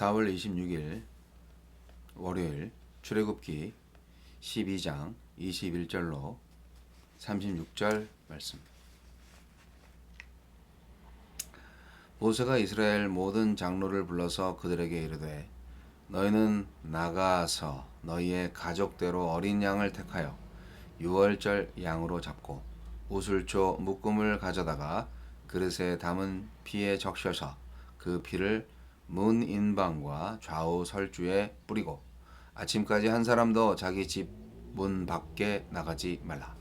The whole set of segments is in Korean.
4월 26일 월요일 출애굽기 12장 21절로 36절 말씀. 모세가 이스라엘 모든 장로를 불러서 그들에게 이르되 너희는 나가서 너희의 가족대로 어린 양을 택하여 유월절 양으로 잡고 우슬초 묶음을 가져다가 그릇에 담은 피에 적셔서 그 피를 문 인방과 좌우 설주에 뿌리고 아침까지 한 사람도 자기 집 문 밖에 나가지 말라.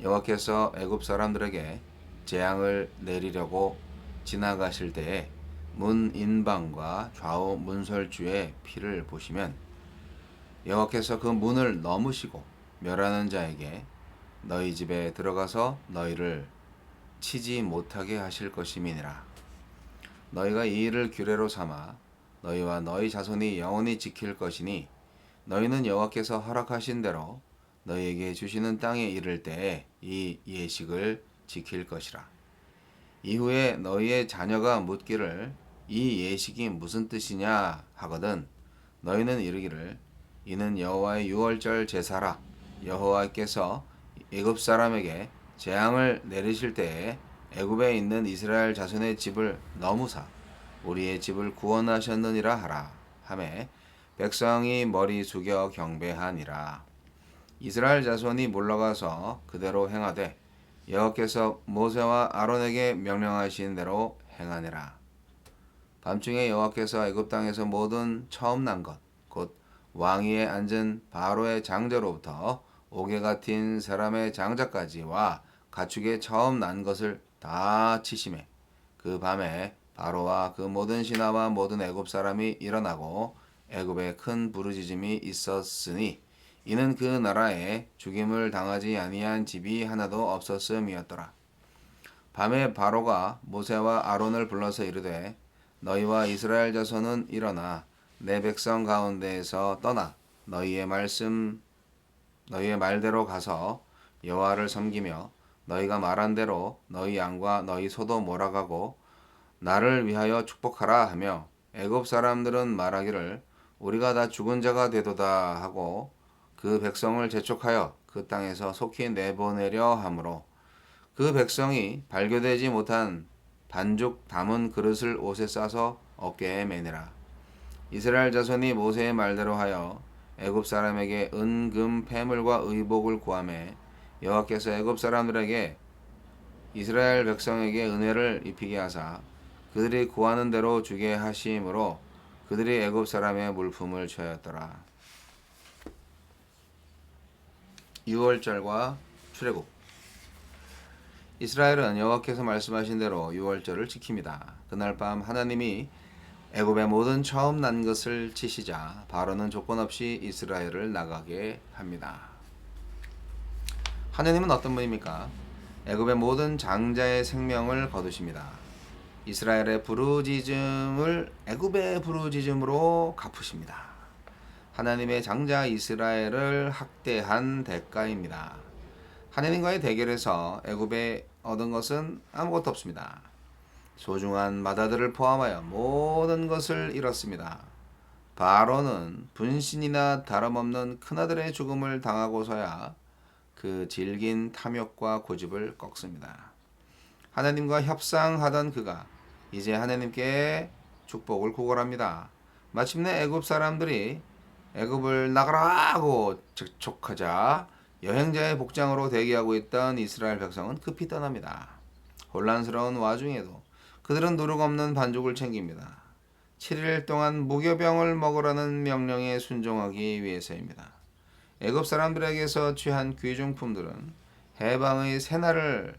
여호와께서 애굽 사람들에게 재앙을 내리려고 지나가실 때에 문 인방과 좌우 문설주의 피를 보시면 여호와께서 그 문을 넘으시고 멸하는 자에게 너희 집에 들어가서 너희를 치지 못하게 하실 것임이니라. 너희가 이 일을 규례로 삼아 너희와 너희 자손이 영원히 지킬 것이니 너희는 여호와께서 허락하신 대로 너희에게 주시는 땅에 이를 때에 이 예식을 지킬 것이라. 이후에 너희의 자녀가 묻기를 이 예식이 무슨 뜻이냐 하거든 너희는 이르기를 이는 여호와의 유월절 제사라 여호와께서 애굽 사람에게 재앙을 내리실 때에 애굽에 있는 이스라엘 자손의 집을 너무사. 우리의 집을 구원하셨느니라 하라. 하매 백성이 머리 숙여 경배하니라. 이스라엘 자손이 물러가서 그대로 행하되 여호와께서 모세와 아론에게 명령하신 대로 행하니라. 밤중에 여호와께서 애굽 땅에서 모든 처음 난 것 곧 왕위에 앉은 바로의 장자로부터 옥에 같은 사람의 장자까지와 가축의 처음 난 것을 다 치심해 그 밤에 바로와 그 모든 신하와 모든 애굽 사람이 일어나고 애굽에 큰 부르짖음이 있었으니 이는 그 나라에 죽임을 당하지 아니한 집이 하나도 없었음이었더라. 밤에 바로가 모세와 아론을 불러서 이르되 너희와 이스라엘 자손은 일어나 내 백성 가운데에서 떠나 너희의 말씀 너희의 말대로 가서 여호와를 섬기며 너희가 말한 대로 너희 양과 너희 소도 몰아가고 나를 위하여 축복하라 하며 애굽 사람들은 말하기를 우리가 다 죽은 자가 되도다 하고 그 백성을 재촉하여 그 땅에서 속히 내보내려 하므로 그 백성이 발교되지 못한 반죽 담은 그릇을 옷에 싸서 어깨에 매니라. 이스라엘 자손이 모세의 말대로 하여 애굽 사람에게 은금 패물과 의복을 구하매 여호와께서 애굽 사람들에게 이스라엘 백성에게 은혜를 입히게 하사 그들이 구하는 대로 주게 하심으로 그들이 애굽 사람의 물품을 취하였더라. 6월절과 출애굽 이스라엘은 여호와께서 말씀하신 대로 6월절을 지킵니다. 그날 밤 하나님이 애굽의 모든 처음 난 것을 치시자 바로는 조건 없이 이스라엘을 나가게 합니다. 하나님은 어떤 분입니까? 애굽의 모든 장자의 생명을 거두십니다. 이스라엘의 부르짖음을 애굽의 부르짖음으로 갚으십니다. 하나님의 장자 이스라엘을 학대한 대가입니다. 하나님과의 대결에서 애굽에 얻은 것은 아무것도 없습니다. 소중한 마다들을 포함하여 모든 것을 잃었습니다. 바로는 분신이나 다름없는 큰아들의 죽음을 당하고서야 그 질긴 탐욕과 고집을 꺾습니다. 하나님과 협상하던 그가 이제 하나님께 축복을 구걸합니다. 마침내 애굽 사람들이 애굽을 나가라 하고 재촉하자 여행자의 복장으로 대기하고 있던 이스라엘 백성은 급히 떠납니다. 혼란스러운 와중에도 그들은 누룩 없는 반죽을 챙깁니다. 7일 동안 무교병을 먹으라는 명령에 순종하기 위해서입니다. 애굽 사람들에게서 취한 귀중품들은 해방의 새날을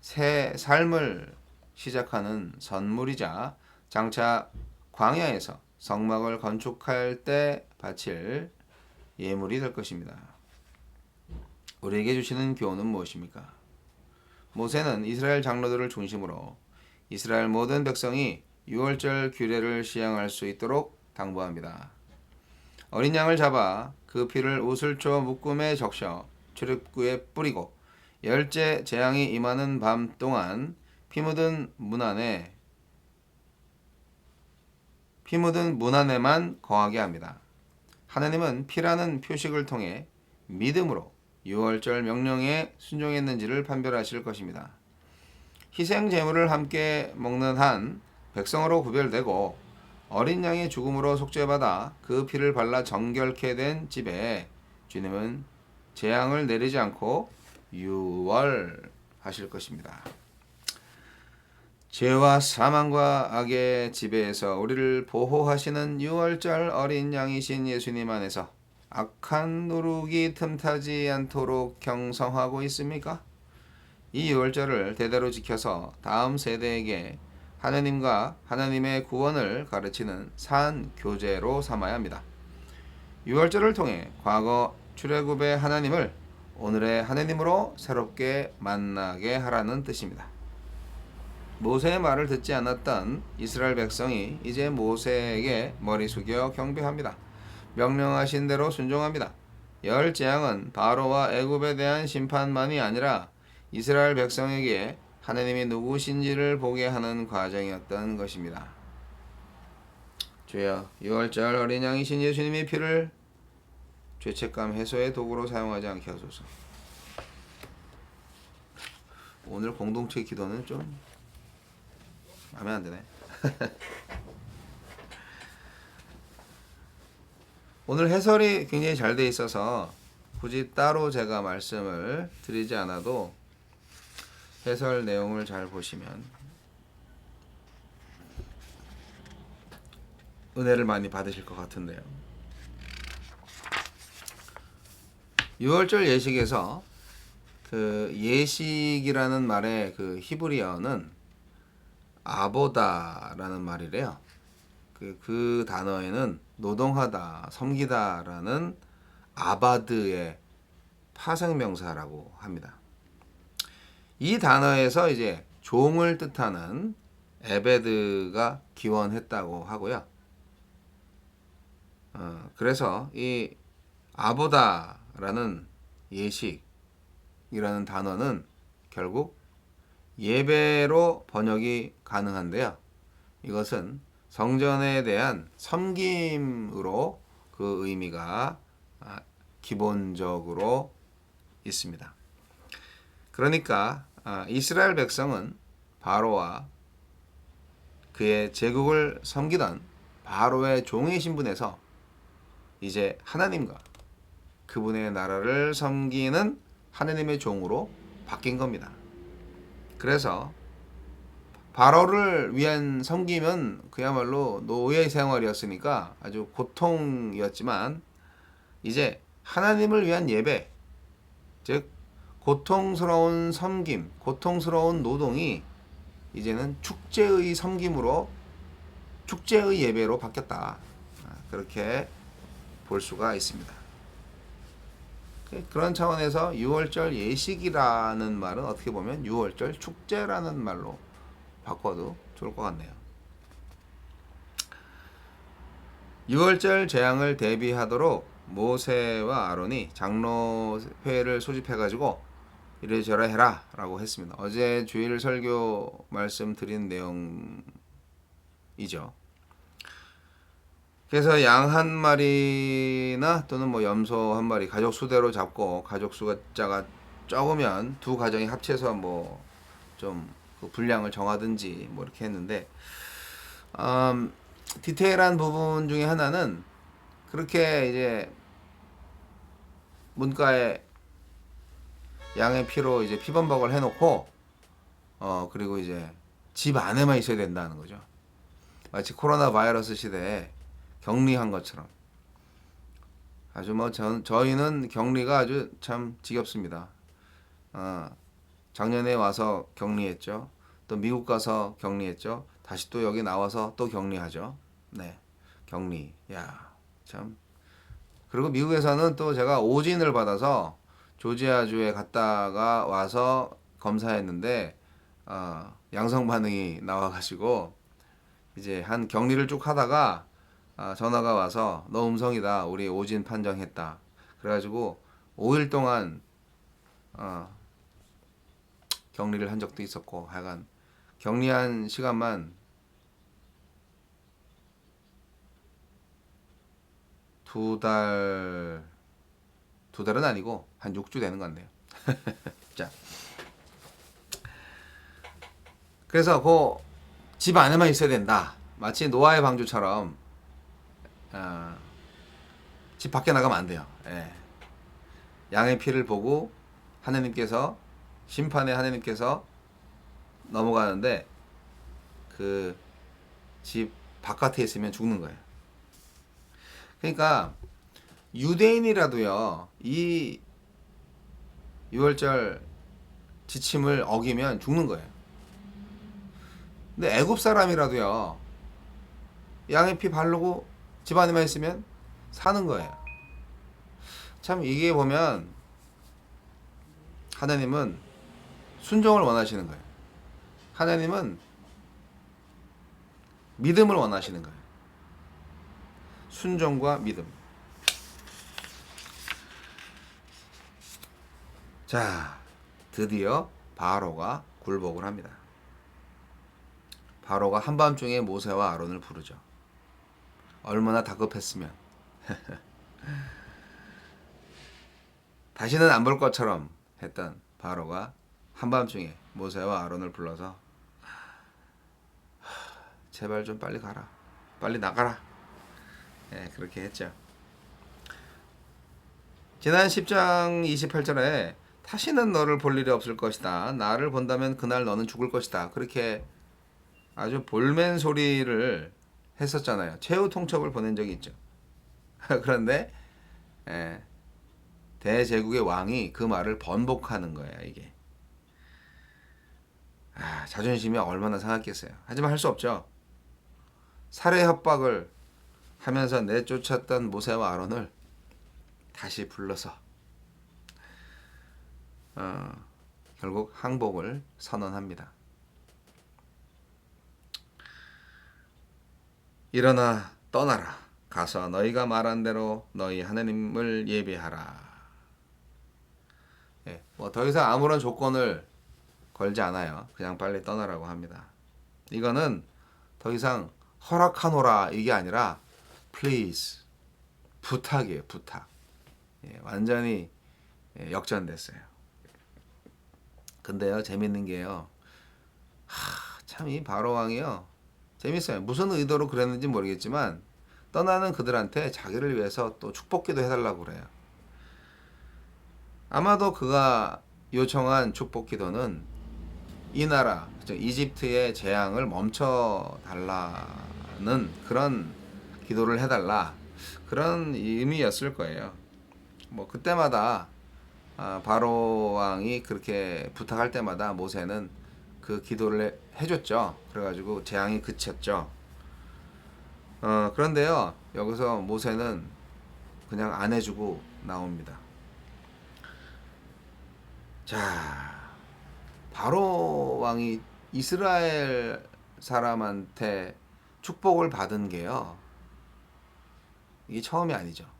새 삶을 시작하는 선물이자 장차 광야에서 성막을 건축할 때 바칠 예물이 될 것입니다. 우리에게 주시는 교훈은 무엇입니까? 모세는 이스라엘 장로들을 중심으로 이스라엘 모든 백성이 6월절 규례를 시행할 수 있도록 당부합니다. 어린 양을 잡아 그 피를 우슬초 묶음에 적셔 출입구에 뿌리고 열째 재앙이 임하는 밤 동안 피 묻은 문 안에 피 묻은 문 안에만 거하게 합니다. 하나님은 피라는 표식을 통해 믿음으로 유월절 명령에 순종했는지를 판별하실 것입니다. 희생 제물을 함께 먹는 한 백성으로 구별되고 어린 양의 죽음으로 속죄받아 그 피를 발라 정결케 된 집에 주님은 재앙을 내리지 않고 유월하실 것입니다. 죄와 사망과 악의 지배에서 우리를 보호하시는 유월절 어린 양이신 예수님 안에서 악한 누룩이 틈타지 않도록 경성하고 있습니까? 이 유월절을 대대로 지켜서 다음 세대에게 하나님과 하나님의 구원을 가르치는 산 교제로 삼아야 합니다. 유월절을 통해 과거 출애굽의 하나님을 오늘의 하나님으로 새롭게 만나게 하라는 뜻입니다. 모세의 말을 듣지 않았던 이스라엘 백성이 이제 모세에게 머리 숙여 경배합니다. 명령하신 대로 순종합니다. 열 재앙은 바로와 애굽에 대한 심판만이 아니라 이스라엘 백성에게 하나님이 누구신지를 보게 하는 과정이었던 것입니다. 주여, 유월절 어린 양이신 예수님의 피를 죄책감 해소의 도구로 사용하지 않게 하소서. 오늘 공동체 기도는 좀 마음에 안 드네. 오늘 해설이 굉장히 잘 돼 있어서 굳이 따로 제가 말씀을 드리지 않아도 해설 내용을 잘 보시면 은혜를 많이 받으실 것 같은데요. 6월절 예식에서 그 예식이라는 말의 그 히브리어는 아보다라는 말이래요. 그, 그 단어에는 노동하다, 섬기다라는 아바드의 파생명사라고 합니다. 이 단어에서 이제 종을 뜻하는 에베드가 기원했다고 하고요. 어, 그래서 이 아보다라는 예식이라는 단어는 결국 예배로 번역이 가능한데요. 이것은 성전에 대한 섬김으로 그 의미가 아, 기본적으로 있습니다. 그러니까 아, 이스라엘 백성은 바로와 그의 제국을 섬기던 바로의 종의 신분에서 이제 하나님과 그분의 나라를 섬기는 하나님의 종으로 바뀐 겁니다. 그래서 바로를 위한 섬김은 그야말로 노예 생활이었으니까 아주 고통이었지만 이제 하나님을 위한 예배, 즉 고통스러운 섬김, 고통스러운 노동이 이제는 축제의 섬김으로 축제의 예배로 바뀌었다. 그렇게 볼 수가 있습니다. 그런 차원에서 6월절 예식이라는 말은 어떻게 보면 6월절 축제라는 말로 바꿔도 좋을 것 같네요. 6월절 재앙을 대비하도록 모세와 아론이 장로회를 소집해가지고 이래저래 해라 라고 했습니다. 어제 주일 설교 말씀 드린 내용이죠. 그래서 양 한 마리나 또는 뭐 염소 한 마리 가족 수대로 잡고 가족 수자가 적으면 두 가정이 합쳐서 뭐좀 그 분량을 정하든지 뭐 이렇게 했는데 음, 디테일한 부분 중에 하나는 그렇게 이제 문가에 양의 피로 이제 피범벅을 해놓고 어 그리고 이제 집 안에만 있어야 된다는 거죠. 마치 코로나 바이러스 시대에 격리한 것처럼 아주 뭐 저, 저희는 격리가 아주 참 지겹습니다. 어, 작년에 와서 격리했죠. 또 미국 가서 격리했죠. 다시 또 여기 나와서 또 격리하죠. 네, 격리. 야, 참. 그리고 미국에서는 또 제가 오진을 받아서 조지아주에 갔다가 와서 검사했는데 어, 양성 반응이 나와가지고 이제 한 격리를 쭉 하다가 아, 전화가 와서 너 음성이다. 우리 오진 판정했다. 그래가지고 5일 동안 어, 격리를 한 적도 있었고 하여간 격리한 시간만 두 달, 두 달은 아니고 한 6주 되는 것 같네요. 자. 그래서 그 집 안에만 있어야 된다. 마치 노아의 방주처럼 어, 집 밖에 나가면 안 돼요. 예. 양의 피를 보고 하나님께서 심판의 하나님께서 넘어가는데 그 집 바깥에 있으면 죽는 거예요. 그러니까 유대인이라도요 이 유월절 지침을 어기면 죽는 거예요. 근데 애굽 사람이라도요 양의 피 바르고 집 안에만 있으면 사는 거예요. 참 이게 보면 하나님은 순종을 원하시는 거예요. 하나님은 믿음을 원하시는 거예요. 순종과 믿음. 자, 드디어 바로가 굴복을 합니다. 바로가 한밤중에 모세와 아론을 부르죠. 얼마나 다급했으면. 다시는 안 볼 것처럼 했던 바로가 한밤중에 모세와 아론을 불러서 제발 좀 빨리 가라. 빨리 나가라. 예, 그렇게 했죠. 지난 10장 28절에 다시는 너를 볼 일이 없을 것이다. 나를 본다면 그날 너는 죽을 것이다. 그렇게 아주 볼멘 소리를 했었잖아요. 최후 통첩을 보낸 적이 있죠. 그런데 예, 대제국의 왕이 그 말을 번복하는 거야 이게. 아, 자존심이 얼마나 상했겠어요. 하지만 할 수 없죠. 살해 협박을 하면서 내쫓았던 모세와 아론을 다시 불러서 어, 결국 항복을 선언합니다. 일어나 떠나라. 가서 너희가 말한 대로 너희 하나님을 예배하라. 예, 뭐더 이상 아무런 조건을 걸지 않아요. 그냥 빨리 떠나라고 합니다. 이거는 더 이상 허락하노라 이게 아니라 please 부탁이에요. 부탁. 예, 완전히 예, 역전됐어요. 근데요 재밌는 게요. 참 이 바로 왕이요 재밌어요. 무슨 의도로 그랬는지 모르겠지만 떠나는 그들한테 자기를 위해서 또 축복기도 해달라고 그래요. 아마도 그가 요청한 축복기도는 이 나라 이집트의 재앙을 멈춰 달라는 그런 기도를 해달라 그런 의미였을 거예요. 뭐 그때마다 아, 바로 왕이 그렇게 부탁할 때마다 모세는 그 기도를 해줬죠. 그래가지고 재앙이 그쳤죠. 어, 그런데요, 여기서 모세는 그냥 안 해주고 나옵니다. 자, 바로 왕이 이스라엘 사람한테 축복을 받은 게요. 이게 처음이 아니죠.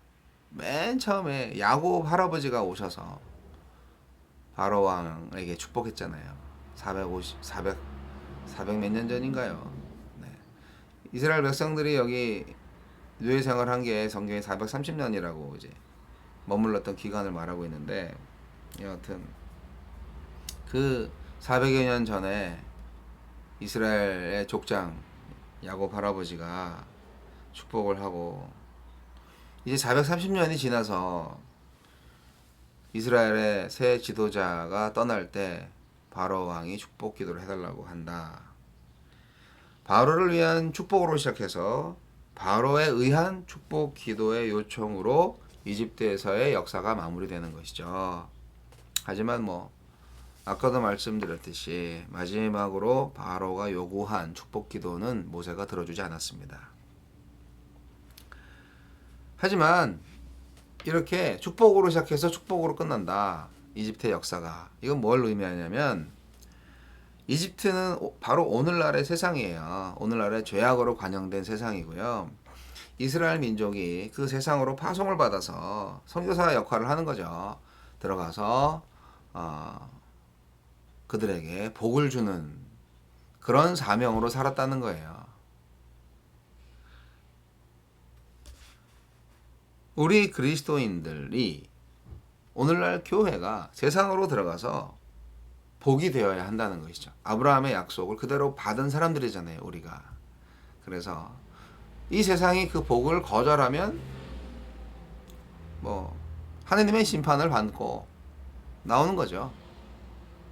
맨 처음에 야곱 할아버지가 오셔서 바로 왕에게 축복했잖아요. 450, 400, 400 몇 년 전인가요? 네. 이스라엘 백성들이 여기 노예 생활한 게 성경에 430년이라고 이제 머물렀던 기간을 말하고 있는데 여하튼 그 400여 년 전에 이스라엘의 족장 야곱 할아버지가 축복을 하고 이제 430년이 지나서 이스라엘의 새 지도자가 떠날 때 바로 왕이 축복 기도를 해달라고 한다. 바로를 위한 축복으로 시작해서 바로에 의한 축복 기도의 요청으로 이집트에서의 역사가 마무리되는 것이죠. 하지만 뭐 아까도 말씀드렸듯이 마지막으로 바로가 요구한 축복 기도는 모세가 들어주지 않았습니다. 하지만 이렇게 축복으로 시작해서 축복으로 끝난다. 이집트의 역사가. 이건 뭘 의미하냐면 이집트는 바로 오늘날의 세상이에요. 오늘날의 죄악으로 관영된 세상이고요. 이스라엘 민족이 그 세상으로 파송을 받아서 선교사 역할을 하는 거죠. 들어가서 어, 그들에게 복을 주는 그런 사명으로 살았다는 거예요. 우리 그리스도인들이 오늘날 교회가 세상으로 들어가서 복이 되어야 한다는 것이죠. 아브라함의 약속을 그대로 받은 사람들이잖아요, 우리가. 그래서 이 세상이 그 복을 거절하면 뭐 하느님의 심판을 받고 나오는 거죠.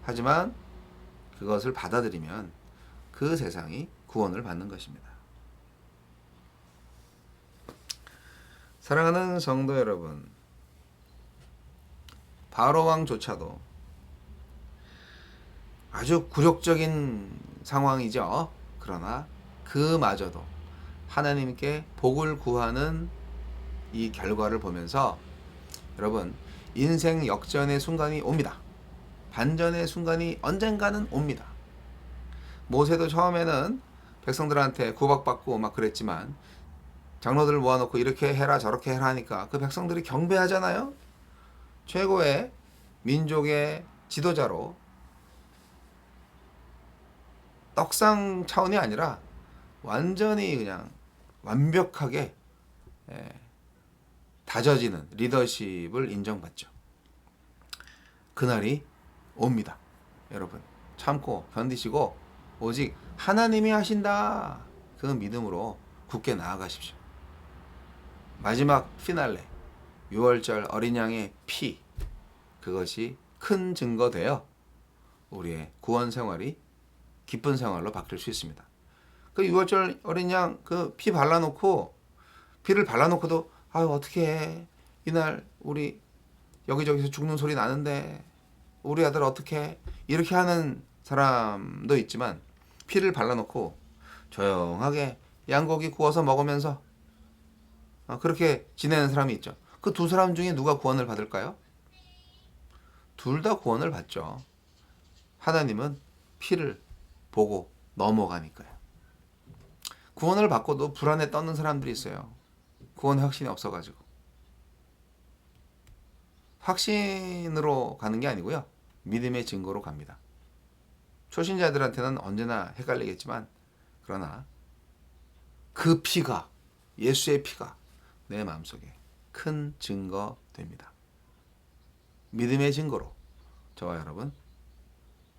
하지만 그것을 받아들이면 그 세상이 구원을 받는 것입니다. 사랑하는 성도 여러분, 바로 왕조차도 아주 굴욕적인 상황이죠. 그러나 그마저도 하나님께 복을 구하는 이 결과를 보면서 여러분 인생 역전의 순간이 옵니다. 반전의 순간이 언젠가는 옵니다. 모세도 처음에는 백성들한테 구박받고 막 그랬지만 장로들 모아놓고 이렇게 해라 저렇게 해라 하니까 그 백성들이 경배하잖아요. 최고의 민족의 지도자로 떡상 차원이 아니라 완전히 그냥 완벽하게 예, 다져지는 리더십을 인정받죠. 그날이 옵니다. 여러분 참고 견디시고 오직 하나님이 하신다 그 믿음으로 굳게 나아가십시오. 마지막 피날레 6월절 어린 양의 피 그것이 큰 증거 되어 우리의 구원 생활이 기쁜 생활로 바뀔 수 있습니다. 그 6월절 어린 양 그 피 발라놓고 피를 발라놓고도 아유 어떻게 해 이날 우리 여기저기서 죽는 소리 나는데 우리 아들 어떻게 해? 이렇게 하는 사람도 있지만 피를 발라놓고 조용하게 양고기 구워서 먹으면서 어, 그렇게 지내는 사람이 있죠. 그 두 사람 중에 누가 구원을 받을까요? 둘 다 구원을 받죠. 하나님은 피를 보고 넘어가니까요. 구원을 받고도 불안에 떠는 사람들이 있어요. 구원 확신이 없어가지고. 확신으로 가는 게 아니고요. 믿음의 증거로 갑니다. 초신자들한테는 언제나 헷갈리겠지만, 그러나 그 피가, 예수의 피가 내 마음속에 큰 증거 됩니다. 믿음의 증거로 저와 여러분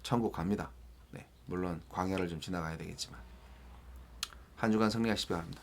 천국 갑니다. 네, 물론 광야를 좀 지나가야 되겠지만 한 주간 승리하시기 바랍니다.